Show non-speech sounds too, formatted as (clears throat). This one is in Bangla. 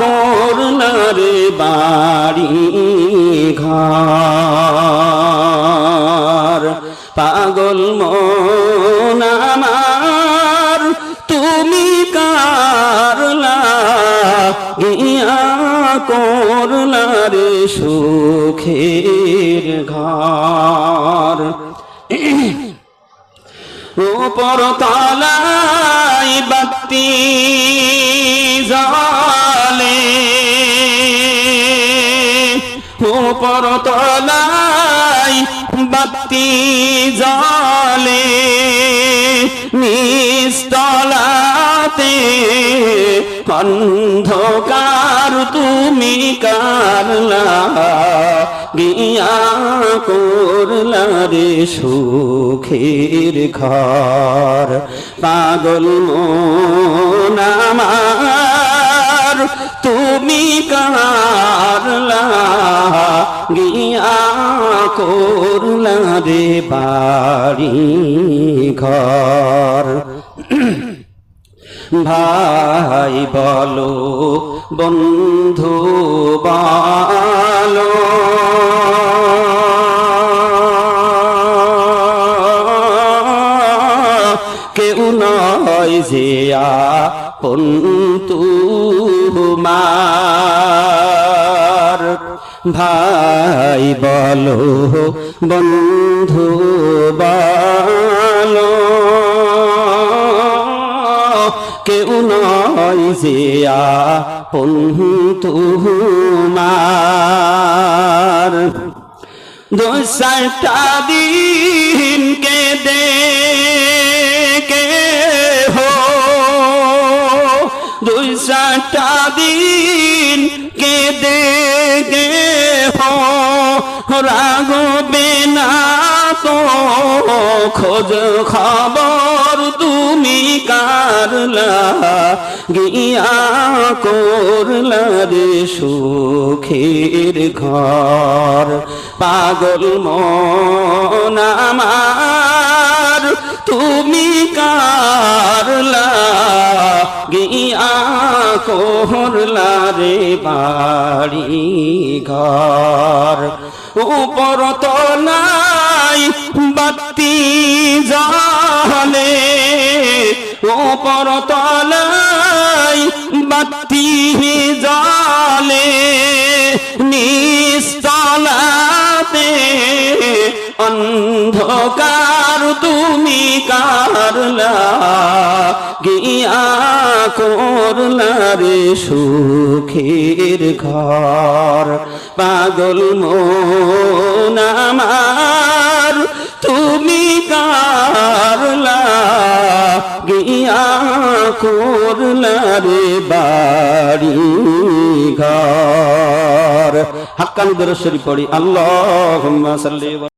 করলার বাড়ি ঘর। পাগল মন তুমি কারলা গিয়া করলা রে সুখের ঘর। উপর তলাই বাতি তলাই বাতি জালে নিস্তলাতে অন্ধকার তুমি কারলা গিয়া করলা রে সুখের ঘর। পাগল মন আমার, তুমি কারলা গিয়া করলা রে বাড়ি ঘর। (clears throat) ভাই বলো বন্ধু বলো। কেউ নয় যে আপন তোমার ভাই বলো বন্ধু বলো কেউ নয় যে আপন দোসাটা দিন কে দে কে দুসাটা দিন দে গে হো রাগবে না তো খোঁজ খবর তুমি কারলা গিয়া করলা রে সুখের ঘর। পাগল মন আমার, তুমি কারলা করলা রে বাড়ি ঘর। উপর তো নাই বাতি জালে উপর তলাই বাতি জালে নিস্তলাতে অন্ধকার তুমি কারলা, গিয়া করলা রে সুখের ঘর। পাগল আমার, তুমি কারলা, গিয়া করলা রে বাড়ি ঘর। হাক্কানি দরশ্বরী পড়ি আল্লাহ সাল্লি